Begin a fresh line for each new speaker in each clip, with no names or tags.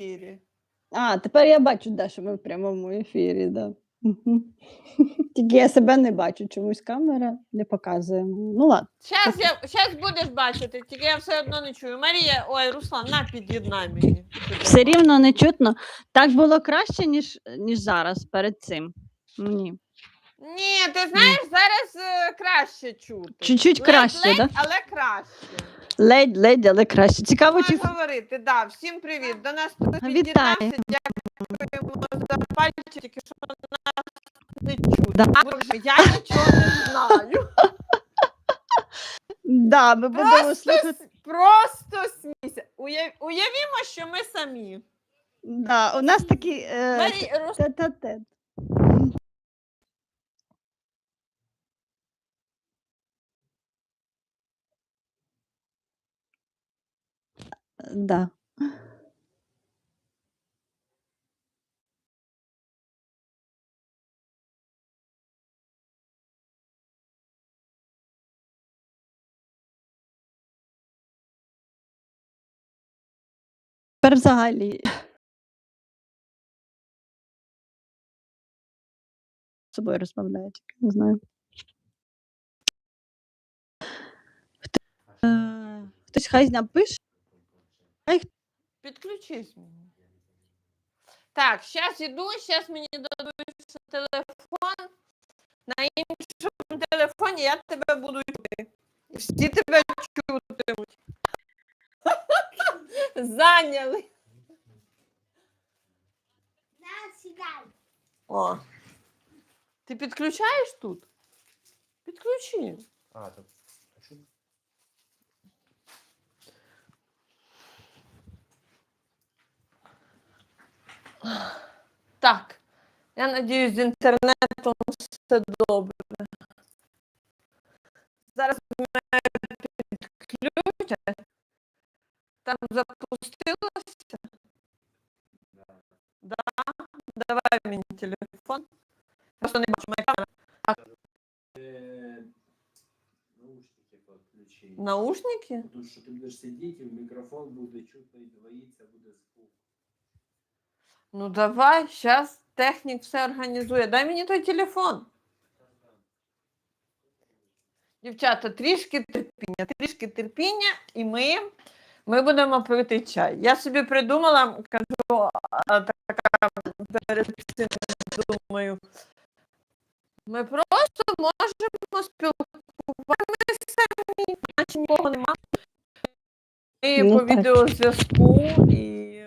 ефірі.
А, тепер я бачу, да, що ми в прямому ефірі, да. Тільки я себе не бачу, чомусь камера не показує. Ну ладно.
Щас, я, щас будеш бачити, тільки я все одно не чую. Марія, ой, Руслан, на під'єднай мені.
Все рівно не чутно. Так було краще, ніж, ніж зараз перед цим. Ні.
Ні, ти знаєш, зараз е, краще чути.
Чуть-чуть краще,
ледь,
да?
але краще.
Ледь, ледь, але краще. Цікаво, чи
говорити, да. Всім привіт. До нас
Вітаю.
під'єднався. Дякуємо за пальчик, тільки що нас не чути.
Да.
Боже, я нічого не знаю.
да, ми будемо
Просто,
слухати.
просто смійся. Уяв, уявімо, що ми самі.
Да, у нас такі е,
Марі, Рус-
Да. Тепер взагалі. З собою розмовляють, не знаю. Е, Хтось хай напише.
Підключись мені. Так, зараз іду, зараз мені дадуть телефон. На іншому телефоні я тебе буду чути. І всі тебе чутимуть. Зайняли. О. Ти підключаєш тут? Підключи.
А, так.
Так. Я надіюсь, з інтернетом все добре. Зараз мене підключать. Там запустилося? Да. Давай мені телефон. Просто не бачу моя камера.
Е, Наушники підключи.
Наушники?
Тому що ти будеш сидіти, мікрофон буде чутно і двоїться, буде звук.
Ну давай, зараз технік все організує. Дай мені той телефон. Дівчата, трішки терпіння, трішки терпіння, і ми, ми будемо пити чай. Я собі придумала, кажу, така перед цим думаю. Ми просто можемо спілкуватися наче нікого нема. І
Ну,
по відеозв'язку, і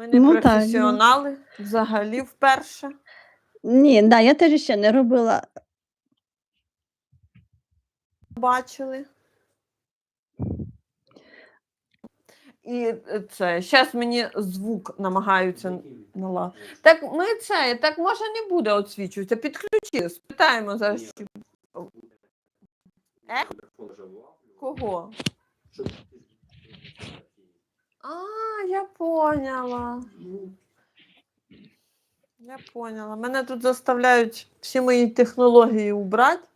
ми не
Ну, так, ну.
професіонали взагалі вперше.
Ні, да, я теж ще не робила.
бачили. І е, це, зараз мені звук намагаються нала. Так ми це, так може не буде освічуватися. Підключи, спитаємо зараз. чи- Е? Кого? А, я поняла. Я поняла. Мене тут заставляють всі мої технології убрати,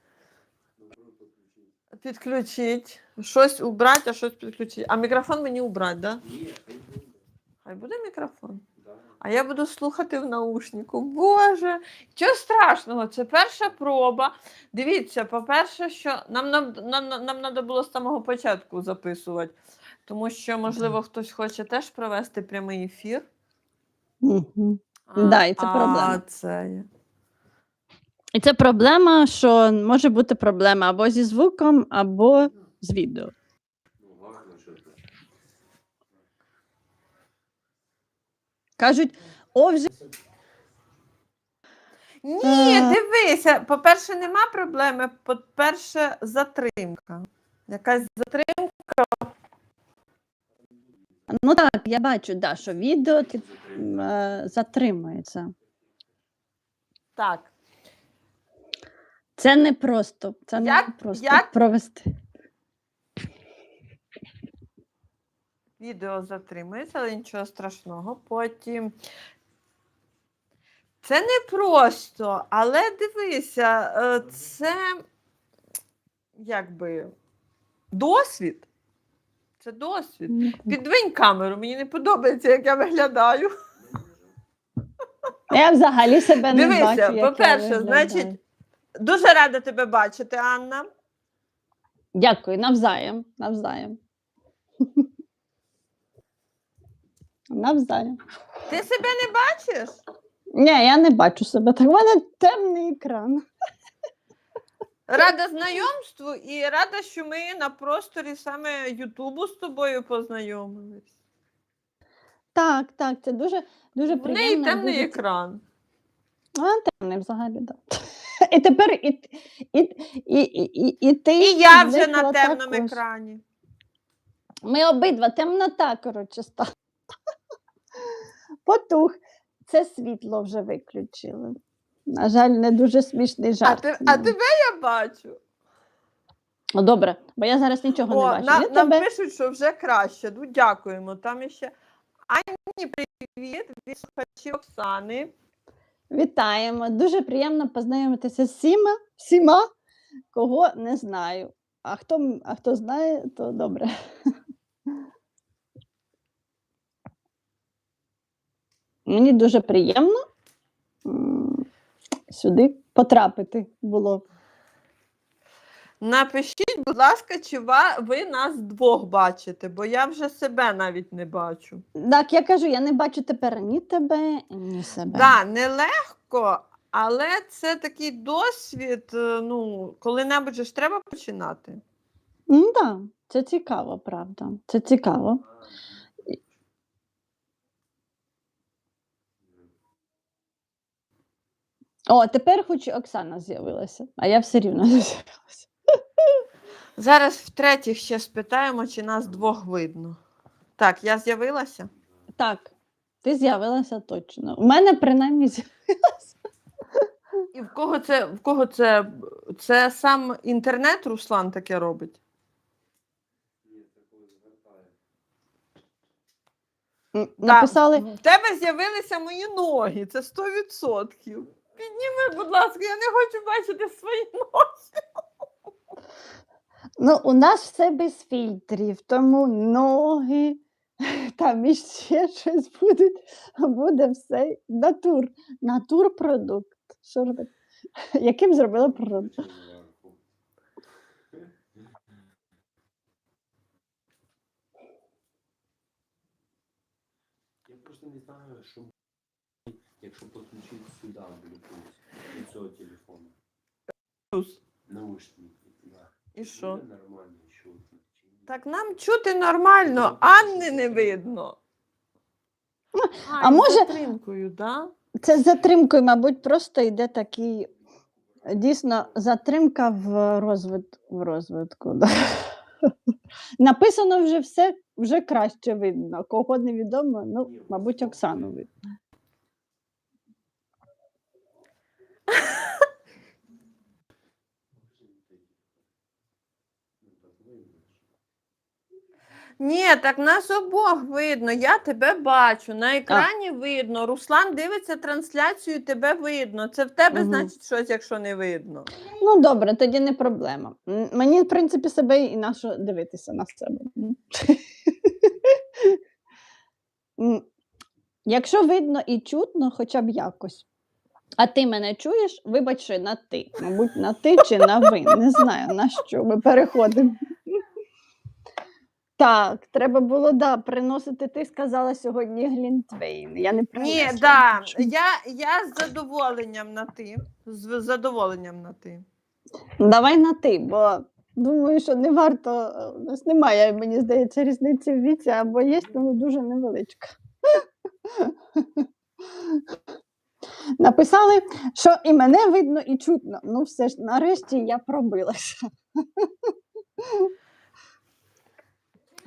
підключити. Щось убрати, а щось підключити. А мікрофон мені убрати? Да?
Ні, хай буде.
Хай буде мікрофон. А я буду слухати в наушнику. Боже, чого страшного? Це перша проба. Дивіться, по-перше, що нам нам, нам, нам треба було з самого початку записувати, тому що, можливо, хтось хоче теж провести прямий ефір.
Угу. Да, і це
а,
проблема.
Це... є.
І це проблема, що може бути проблема або зі звуком, або з відео.
Ну, гарно, що це.
Кажуть, о, вже
Ні, дивися, по-перше, нема проблеми. По-перше, затримка. Якась затримка.
Ну так, я бачу, да, що відео ти, е, затримується.
Так.
Це не просто. Це не
Як-
просто
як-
провести.
Відео затримується, але нічого страшного. Потім. Це не просто, але дивися, е, це якби досвід. Це досвід. Підвинь камеру, мені не подобається, як я виглядаю.
Я взагалі себе не
Дивися,
бачу. як я
по-перше, значить, дуже рада тебе бачити, Анна.
Дякую, навзаєм, навзаєм. Навзаєм.
Ти себе не бачиш?
Ні, я не бачу себе. Так, у мене темний екран.
Рада знайомству і рада, що ми на просторі саме Ютубу з тобою познайомились.
Так, так, це дуже, дуже
В
приємно.
неї темний
дуже...
екран.
А, темний взагалі, так. І тепер і, і, і, і, і, ти.
І я вже на темному
також.
екрані.
Ми обидва темнота, коротше, стала. Потух. Це світло вже виключили. На жаль, не дуже смішний
А, ти, а
ну.
тебе я бачу.
О, добре, бо я зараз нічого
О,
не бачу.
на, нам
тебе...
пишуть, що вже краще. Ну, дякуємо. Там іще. Ані, привіт від слухачів Оксани.
Вітаємо. Дуже приємно познайомитися з всіма, всіма, кого не знаю. А хто, м- а хто знає, то добре. Мені дуже приємно сюди потрапити було.
Напишіть, будь ласка, чи ви нас двох бачите, бо я вже себе навіть не бачу.
Так, я кажу, я не бачу тепер ні тебе, ні себе.
Так, нелегко, але це такий досвід. е, Ну, коли-небудь ж треба починати.
Ну так, це цікаво, правда. Це цікаво. О, тепер хоч Оксана з'явилася, а я все рівно з'явилася.
Зараз втретє ще спитаємо, чи нас двох видно. Так, я з'явилася.
Так, ти з'явилася точно. У мене принаймні з'явилася.
І в кого це в кого це? Це сам інтернет Руслан таке робить?
Написали.
В тебе з'явилися мої ноги, це 100%. Підніми, будь ласка, я не хочу бачити свої ноги.
Ну, у нас все без фільтрів, тому ноги, там іще щось буде, буде все натур, натурпродукт. Що робити? Яким зробила продукт?
Я просто не знаю, що якщо підключити сюди Bluetooth до цього телефону.
Плюс.
Наушники. Да.
І що?
Буде нормально чутно. чи ні?
Так нам чути нормально, Анни не видно.
а може-
затримкою, да?
Це з затримкою, мабуть, просто йде такий дійсно затримка в, розвит, в розвитку. Да. Написано вже все, вже краще видно. Кого невідомо, ну, мабуть, Оксану
видно.
видно.
Ну, так видно ж.
Ні, так нас обох видно. Я тебе бачу. На екрані видно. Руслан дивиться трансляцію, тебе видно. Це в тебе,
Мгм.
значить, щось, якщо не видно.
Ну, добре, тоді не проблема. М, Мені, в принципі, себе і на що дивитися на себе. М. М, Якщо видно і чутно, хоча б якось. А ти мене чуєш? Вибач, що на ти. Мабуть, на ти чи на ви. Не знаю, на що ми переходимо. Так, треба було да, приносити. Ти сказала сьогодні Глінтвейн. Я не
Ні, да. Я, я з задоволенням на ти. З задоволенням на ти.
Давай на ти, бо думаю, що не варто. У нас немає, мені здається, різниці в віці, або є, але дуже невеличка. Написали, що і мене видно, і чутно. Ну, все ж, нарешті я пробилася.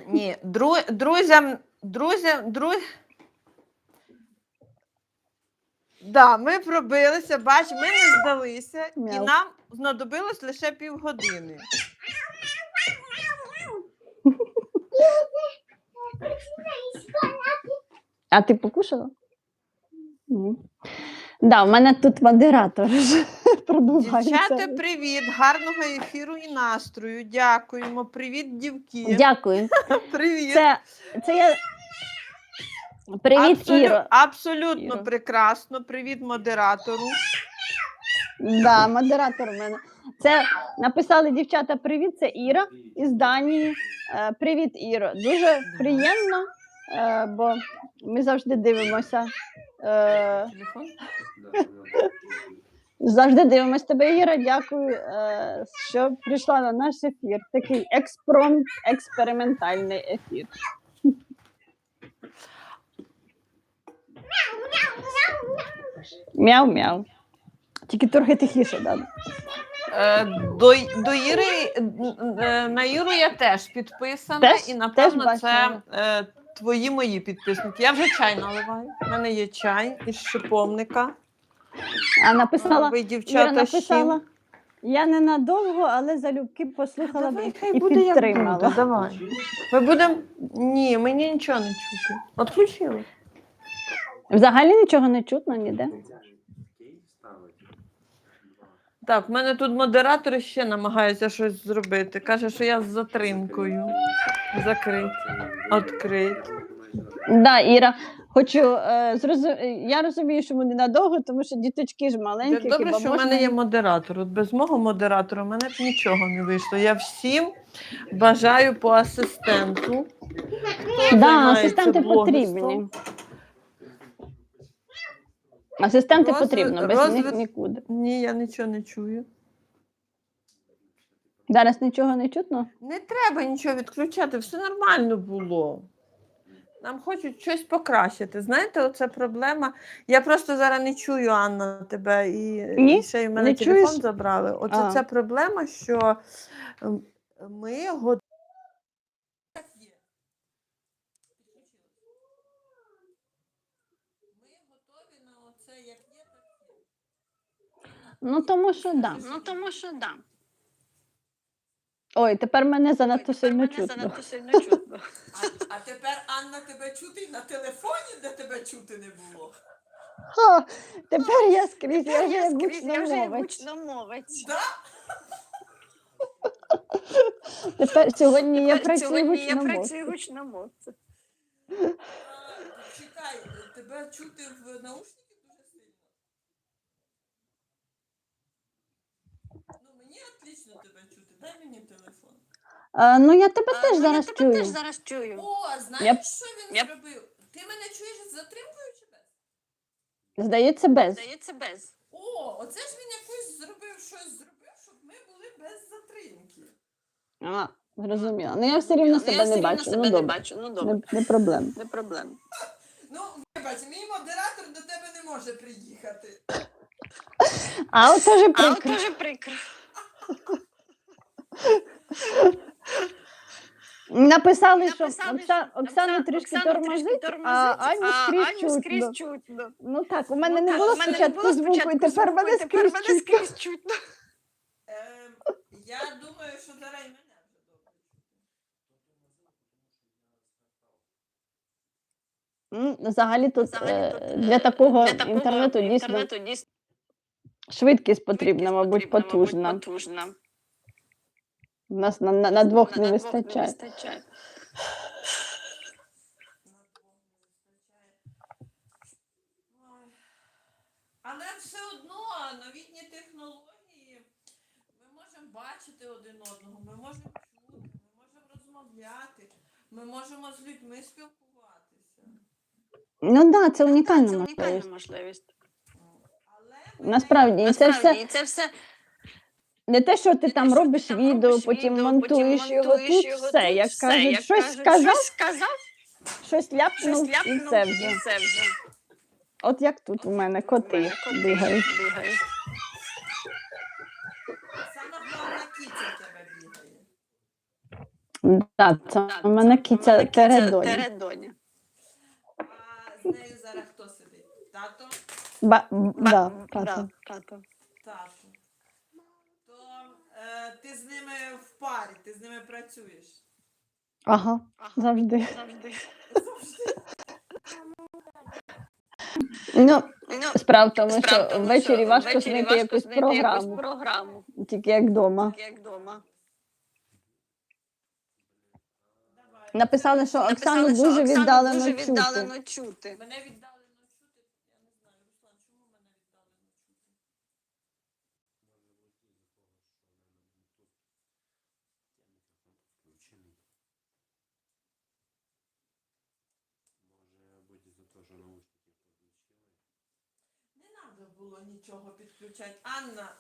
Ні, дру, друзям, друзям, друз... Да, ми пробилися, бач, ми не здалися, і нам знадобилось лише півгодини.
А ти покушала? Ні. Да, у мене тут модератор. пробивається.
Дівчата, привіт! Гарного ефіру і настрою. Дякуємо. Привіт, дівки.
Дякую.
Привіт.
Це, це я. Привіт,
Абсолю-
Іро.
Абсолютно
Іро.
прекрасно. Привіт модератору.
Да, модератор у мене. Це написали дівчата привіт, це Іра із Данії. Е, Привіт, Іро. Дуже приємно, е, бо ми завжди дивимося. е,
Телефон?
Завжди дивимося тебе, Іра. Дякую, е, що прийшла на наш ефір. Такий експромт, експериментальний ефір. Мяу-мяу. Тільки трохи тихіше, да.
Е, До, до Іри, е, на Іру я теж підписана,
Теж?
і напевно
Теж
це е, твої мої підписники. Я вже чай наливаю. У мене є чай із шиповника.
А написала,
Ви,
Іра написала.
ще.
Я ненадовго, але залюбки послухала
Давай,
б
хай
і
буде як
підтримала.
буде, давай. Ми будемо. Ні, мені нічого не чути. Отключили.
Взагалі нічого не чутно ніде.
Так, в мене тут модератори ще намагаються щось зробити. Каже, що я з затримкою. Закрить, відкрить.
Да, Іра, хочу е, зрозу... е, Я розумію, що ми ненадовго, тому що діточки ж маленькі.
Добре,
хіба
що в мене є модератор. От без мого модератора в мене б нічого не вийшло. Я всім бажаю по асистенту. Хто
Да, асистенти потрібні. Асистенти
Розвит-
потрібно, без них нікуди.
Ні, я нічого не чую.
Зараз нічого не чутно?
Не треба нічого відключати, все нормально було. Нам хочуть щось покращити. Знаєте, оце проблема. Я просто зараз не чую, Анна, тебе, і,
Ні?
і ще й в мене
Не
телефон
чуєш?
забрали. Оце
А.
ця проблема, що ем, ми го-.
Ну тому що да.
Ну тому що да.
Ой, тепер мене занадто сильно
мене
чутно.
занадто сильно чутно.
А, а тепер Анна тебе чути на телефоні, де тебе чути не було.
Ха, тепер я скрізь, я вже
Я
як
скрізь, я вже
гучномовець.
гучномовець.
Да?
Тепер сьогодні я
Тепер
працюю
Сьогодні я
гучномовцем.
працюю гучномовцем.
А, Чекай, тебе чути в наушники дуже сильно. Ну, мені отлично тебе чути. Дай мені телефон.
А, ну я тебе
А,
теж
ну,
зараз
я тебе теж зараз чую.
О, знаєш,
Я б-
що він
я б-
зробив? Ти мене чуєш з затримкою чи без?
Здається, без.
Здається, без.
О, оце ж він якось зробив щось зробив, щоб ми були без затримки.
А, зрозуміла. Ну я все рівно
Ну,
себе не бачу.
себе
Ну
не
добре.
бачу. Ну добре,
Не, не проблем.
не проблем.
Ну, вибач, мій модератор до тебе не може приїхати.
А от теж
А от
прикро.
дуже прикро.
Написали, що
Написали,
Окса...
що
Оксану трішки
Оксану трішки
тормозить, а
тормозить,
Аню
а
скрізь
Аню
чутно.
скрізь чутно.
Ну так, у мене
Ну
не
так,
було
у мене не
спочатку
було
звуку, і
спочатку
тепер
звуку,
мене
і тепер
скрізь
мене
чутно.
скрізь чутно.
Ем, я думаю, що зараз і мене вже добре.
М, Взагалі тут
Взагалі
е, для
е,
такого
для такого
інтернету дійсно
інтернету дійсно
швидкість потрібна, мабуть,
потрібна, мабуть,
потужна.
потужна.
У нас на, на, на двох
На-
не
на двох
вистачає.
вистачає.
Але все одно новітні технології ми можемо бачити один одного, ми можемо чути, ми можемо розмовляти, ми можемо з людьми спілкуватися.
Ну так, да, це
Це
унікальна можливість.
можливість.
Але ми
Насправді, і це все
і це все
не те, що ти
не
там робиш
там
відео,
робиш
потім
відео,
монтуєш
потім
його. Тут
його,
все, як
все,
кажуть,
як
щось
кажуть,
сказав,
щось сказав,
щось
щось
ляпнув, і
і
вже.
все вже.
От як тут у мене коти бігають.
бігають.
головна кіця в тебе бігає.
Так, це у мене
це
кіця.
Тередоня.
А з нею зараз хто сидить? Тато?
Ба,
Ба-
да,
да,
тато.
тато.
Тато. Ти з ними в парі, ти з ними працюєш.
Ага,
Ага,
завжди.
завжди.
Ну,
Ну,
Справа в тому, що
тому,
ввечері важко
ввечері
знайти
важко
якусь програму,
якусь програму,
тільки як вдома.
як вдома.
Написали, що Оксану
Написали,
дуже
Оксану
віддалено
дуже
чути.
віддалено чути.
Мене віддалено чути. Я не знаю, Руслан, чому мене віддалено чути?
Включений. Може бути за те, що наушники підключили.
Не треба було нічого підключати. Анна,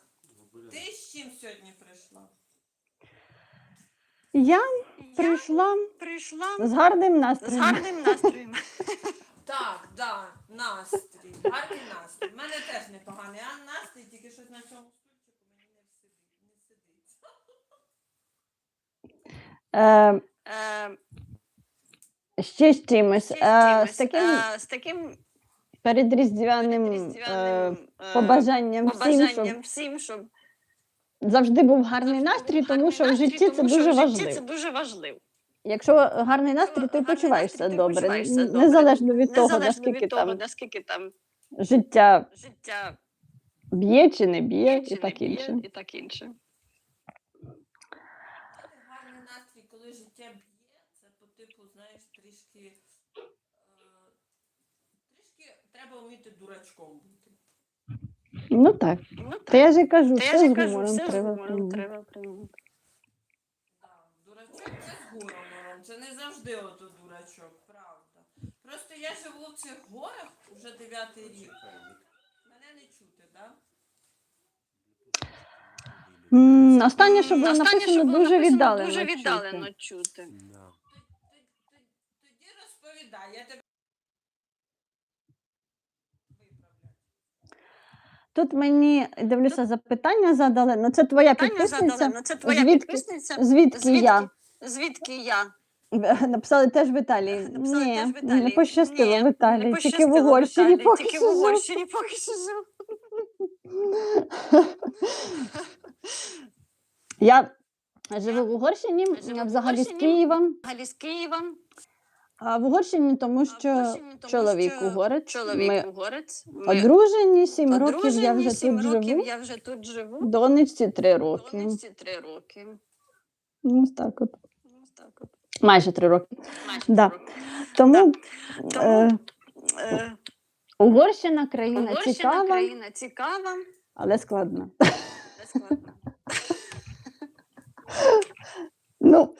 Ну,
ти з чим сьогодні прийшла?
Я
Я
прийшла
прийшла
з гарним
з гарним настроєм.
Так, да, настрій. Гарний настрій. У мене теж непоганий а настрій, тільки щось на цьому стульчику мені не сидить. Не сидить.
Е,
Е,
ще з чимось.
ще з
Е, з таким
е, з таким
передріздвяним е,
різдвяним е,
побажанням всім, щоб
всім, щоб
завжди був гарний
завжди
настрій,
був
тому
гарний
що в житті це
тому що
дуже
в житті
важливо.
Це дуже важливо.
Якщо гарний настрій, ти почуваєшся
ти
добре,
почуваєшся добре.
незалежно від того,
Незалежно
наскільки
від того,
там
наскільки там
життя
життя
б'є чи не б'є,
чи
і
не
так
б'є,
інше.
і так інше.
Гарний настрій, коли життя б'є, це по типу, знаєш, трішки. Треба вміти дурачком бути.
Ну так.
Ну,
Та я ж і кажу,
Та я
все
ж
з
кажу,
гумором
все з
треба.
гумором
приймати.
треба приймати.
Да, дурачок це з гумором. Це не завжди ото дурачок, правда. Просто я живу в цих горах вже дев'ятий рік. Мене не чути, так? Да?
М, Останнє, що було
останнє,
написано,
було
дуже
написано,
віддалено.
Дуже
чути.
віддалено чути.
Да.
Тоді розповідай, я тебе виправлю.
Тут мені дивлюся запитання задали. Ну це твоя
Питання задали, ну це твоя
Звідки-
підписниця.
Звідки, я?
Звідки я?
Написали теж в Італії.
Написали
Ні,
теж в Італії.
не пощастило
Ні,
в Італії,
не
тільки в
пощастило
Угорщині
Італії,
поки
Тільки
що
в. Угорщині поки що жив.
Я живу в Угорщині,
живу в
взагалі з
Угорщині.
Києва.
Взагалі з Києва.
А в Угорщині, тому що
тому
чоловік угорець.
Чоловік
Ми
угорець. Ми
одружені, сім років я вже
сім
тут
років
живу.
я вже тут живу.
Донечці три роки.
Донечці три роки.
Ну, так от.
Ось так от.
Майже три роки.
Майже
Да.
роки.
Тому
Тому
е,
е,
Угорщина країна
Угорщина
цікава,
країна цікава,
але складна.
але складна.
Ну,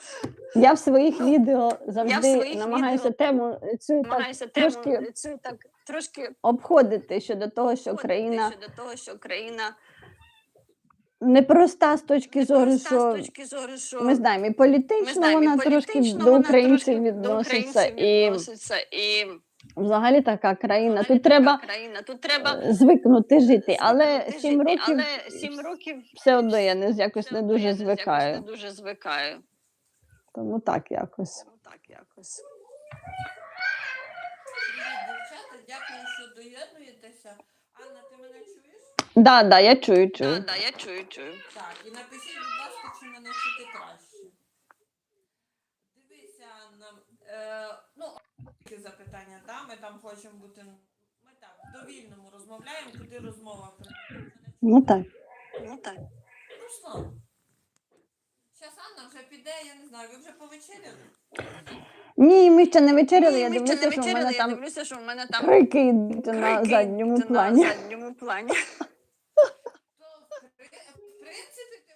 я в своїх відео завжди
своїх
намагаюся
відео
тему цю так
тему
трошки
цю так трошки
обходити щодо того, що
обходити
країна
щодо того, що країна
непроста з точки зору, що
з точки зору, що
ми знаємо, і
ми
політично
знаємо, і
вона трошки
політично
до
вона
українців
трошки до
відноситься,
українців
і
відноситься, і
взагалі така країна.
взагалі
Тут
така
треба
країна. Тут треба
е, звикнути жити, але сім років
років
все одно я не якось не дуже звикаю.
Не дуже звикаю.
Тому так якось.
Тому так якось.
Привіт, дівчата, дякую, що доєднуєтеся. Анна, ти мене чуєш?
Да, да, я чую, чую.
да, я чую, чую.
Так, і напишіть, будь ласка, чи мене чути краще. Дивися, Анна, е, ну, такі запитання, да? ми там хочемо бути. Ми так, в довільному розмовляємо, куди розмова приходить.
Ну так.
Ну так.
Руслан. Зараз Анна вже піде, я не знаю, ви вже повечеряли?
Ні, ми ще не вечеряли. Я
ми ще
дивлюся,
не
що в
вечеряли, я
там
дивлюся, що в мене там
крики йдуть на
крики
задньому
йдуть
плані.
На задньому плані.
То, в при- в принципі, ти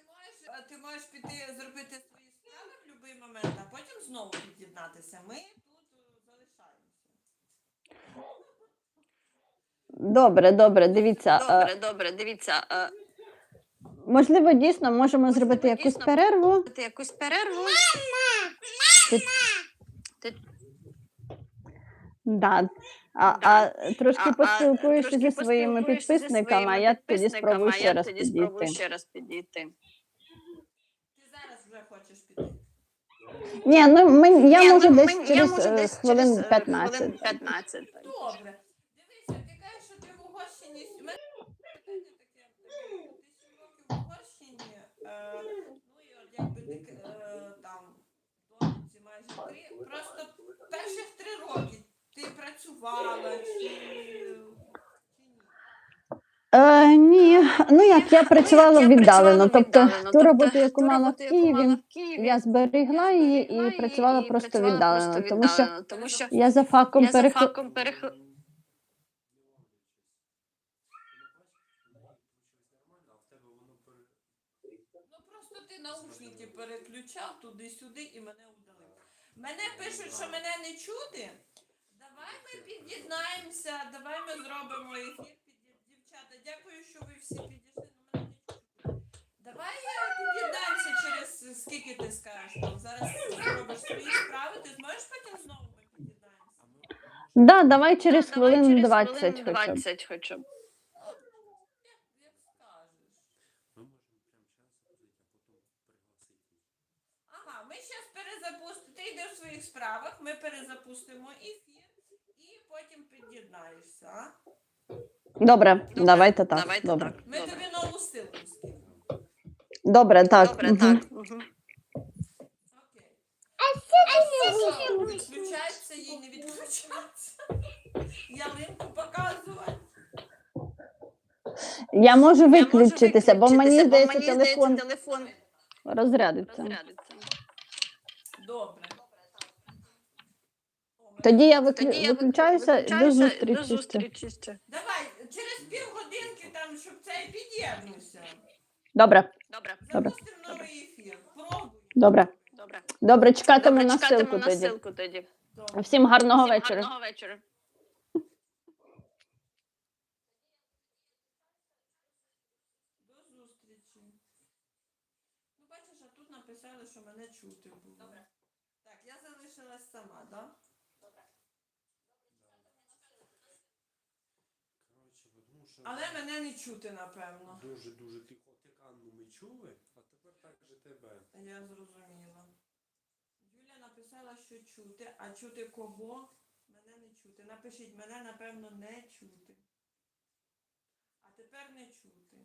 е, ти можеш піти зробити свої справи в будь-який момент, а потім знову під'єднатися. Ми тут е, залишаємося.
Добре, добре, дивіться. е,
Добре, добре, дивіться. е,
Можливо, дійсно можемо
Можливо,
зробити якусь
дійсно.
перерву.
Ти якусь перерву.
Да. А,
Да.
а трошки
а- а
поспілкуєшся
трошки
зі своїми
поспілкуєшся зі
підписниками, а я тоді
підписниками,
спробую
а
ще
я
раз
тоді спробую
підійти.
ще раз підійти.
Ти зараз вже хочеш піти.
Ні, ну ми, я
Ні,
можу
ну,
десь
ми- я
через
можу
е,
десь
хвилин
через, е,
15.
Хвилин 15. так.
Добре. Дивися, ти кажеш, що ти в Угорщині. У мене питання таке. Ти сім років в Угорщині, е, ну і от якби ти е, там доньці майже три. Просто перших три роки ти працювала чи, чи ні?
Е, ні, ну як я працювала
я
віддалено. Тобто ту
тобто
роботу, яку мала в Києві, я зберегла її і працювала просто віддалено, тому що я за факом
я за
переход...
факом переход...
Ну просто ти наушники переключав туди-сюди і мене удалив. Мене пишуть, що мене не чути. Давай ми під'єднаємося, давай ми зробимо ефір. Дівчата, дякую, що ви всі підійшли. Ну, мене не чути. Давай е, під'єднаємося через скільки ти скажеш там. Зараз зробиш свої справи, ти зможеш потім знову ми під'єднаємося.
Да, давай через хвилин
через
20
хвилин
хоча б.
20 хоча б.
Як, як скажеш.
Ми можемо прямо зараз зробити, а потім пригласити.
Ага, ми зараз перезапустимо. Ти йдеш в своїх справах, ми перезапустимо ефір і потім під'єднаєшся. а?
Добре, давайте так.
Давайте
Добре.
так.
Ми
Добре.
тобі нову силку скинемо.
Добре, так.
Добре,
мгм.
так. Мгм.
Окей. А що, Відключається їй не відключається. Ялинку показувати.
Я можу
Я можу
виключитися, бо мені
виключитися,
здається,
мені здається,
телефон
телефон
розрядиться.
розрядиться.
Добре. О, ми-
Тоді я виклю...
Тоді я
виключаюся. До зустрічі.
До зустрічі ще.
Давай, через півгодинки там, щоб це під'єднуся.
Добре,
Добре.
Добре.
Запустимо новий ефір.
Добре.
Добре.
Добре, чекатиму
Добре,
на
чекатиму
ссылку
на
тоді.
ссылку тоді.
Добре.
Всім гарного
Всім
вечора.
Гарного вечора.
До зустрічі. Ну, бачиш, а тут написали, що мене чути було. Добре. Так, я залишилась сама, так? Да?
Коротше, бо тому що
Але мене не чути, напевно.
дуже-дуже тихо Анну ми чули, а тепер так же тебе.
Я зрозуміла. Юля написала, що чути, а чути кого? Мене не чути. Напишіть, мене, напевно, не чути. А тепер не чути.